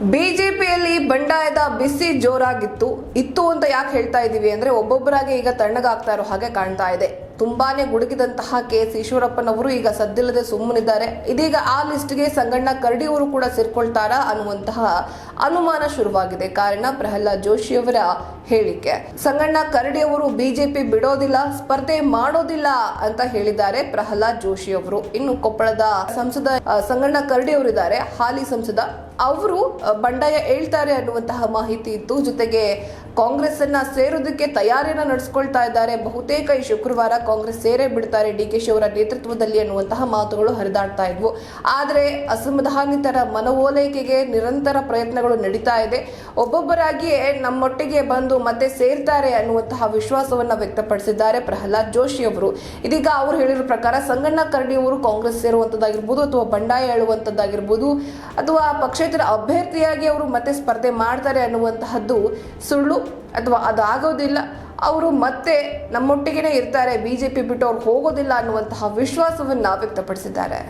ಬಿಜೆಪಿಯಲ್ಲಿ ಬಂಡಾಯದ ಬಿಸಿ ಜೋರಾಗಿತ್ತು. ಇತ್ತು ಅಂತ ಯಾಕೆ ಹೇಳ್ತಾ ಇದ್ದೀವಿ ಅಂದ್ರೆ ಒಬ್ಬೊಬ್ಬರಾಗಿ ಈಗ ತಣ್ಣಗಾಗ್ತಾ ಇರೋ ಹಾಗೆ ಕಾಣ್ತಾ ಇದೆ. ತುಂಬಾನೇ ಗುಡುಗಿದಂತಹ ಕೆ ಎಸ್ ಈಶ್ವರಪ್ಪನವರು ಈಗ ಸದ್ದಿಲ್ಲದೆ ಸುಮ್ಮನಿದ್ದಾರೆ. ಇದೀಗ ಆ ಲಿಸ್ಟ್ಗೆ ಸಂಗಣ್ಣ ಕರಡಿಯವರು ಕೂಡ ಸೇರ್ಕೊಳ್ತಾರಾ ಅನ್ನುವಂತಹ ಅನುಮಾನ ಶುರುವಾಗಿದೆ. ಕಾರಣ ಪ್ರಹ್ಲಾದ್ ಜೋಶಿಯವರ ಹೇಳಿಕೆ. ಸಂಗಣ್ಣ ಕರಡಿಯವರು ಬಿಜೆಪಿ ಬಿಡೋದಿಲ್ಲ, ಸ್ಪರ್ಧೆ ಮಾಡೋದಿಲ್ಲ ಅಂತ ಹೇಳಿದ್ದಾರೆ ಪ್ರಹ್ಲಾದ್ ಜೋಶಿ ಅವರು ಇನ್ನು ಕೊಪ್ಪಳದ ಸಂಸದ ಸಂಗಣ್ಣ ಕರಡಿ ಅವರಿದ್ದಾರೆ ಹಾಲಿ ಸಂಸದ ಅವರು ಬಂಡಾಯ ಹೇಳ್ತಾರೆ ಅನ್ನುವಂತಹ ಮಾಹಿತಿ ಇತ್ತು ಜೊತೆಗೆ ಕಾಂಗ್ರೆಸ್ ಅನ್ನ ಸೇರೋದಕ್ಕೆ ತಯಾರಿಯನ್ನ ನಡೆಸ್ಕೊಳ್ತಾ ಇದ್ದಾರೆ. ಬಹುತೇಕ ಈ ಶುಕ್ರವಾರ ಕಾಂಗ್ರೆಸ್ ಸೇರೇ ಬಿಡ್ತಾರೆ ಡಿ ಕೆ ಶಿ ಅವರ ನೇತೃತ್ವದಲ್ಲಿ ಅನ್ನುವಂತಹ ಮಾತುಗಳು ಹರಿದಾಡ್ತಾ ಇದ್ವು. ಆದರೆ ಅಸಮಾಧಾನಿತರ ಮನವೊಲೈಕೆಗೆ ನಿರಂತರ ಪ್ರಯತ್ನಗಳು ನಡೀತಾ ಇದೆ. ಒಬ್ಬೊಬ್ಬರಾಗಿಯೇ ನಮ್ಮೊಟ್ಟಿಗೆ ಬಂದು ಮತ್ತೆ ಸೇರ್ತಾರೆ ಅನ್ನುವಂತಹ ವಿಶ್ವಾಸವನ್ನ ವ್ಯಕ್ತಪಡಿಸಿದ್ದಾರೆ ಪ್ರಹ್ಲಾದ್ ಜೋಶಿ ಅವರು. ಇದೀಗ ಅವರು ಹೇಳಿರೋ ಪ್ರಕಾರ ಸಂಗಣ್ಣ ಕರಡಿ ಅವರು ಕಾಂಗ್ರೆಸ್ ಸೇರುವಂತದ್ದಾಗಿರ್ಬೋದು ಅಥವಾ ಬಂಡಾಯ ಹೇಳುವಂತದ್ದಾಗಿರ್ಬೋದು ಅಥವಾ ಪಕ್ಷೇತರ ಅಭ್ಯರ್ಥಿಯಾಗಿ ಅವರು ಮತ್ತೆ ಸ್ಪರ್ಧೆ ಮಾಡ್ತಾರೆ ಅನ್ನುವಂತಹದ್ದು ಸುಳ್ಳು. ಅಥವಾ ಅದಾಗೋದಿಲ್ಲ. ಅವರು ಮತ್ತೆ ನಮ್ಮೊಟ್ಟಿಗೆನೇ ಇರ್ತಾರೆ. ಬಿಜೆಪಿ ಬಿಟ್ಟು ಅವ್ರು ಹೋಗೋದಿಲ್ಲ ಅನ್ನುವಂತಹ ವಿಶ್ವಾಸವನ್ನ ವ್ಯಕ್ತಪಡಿಸಿದ್ದಾರೆ.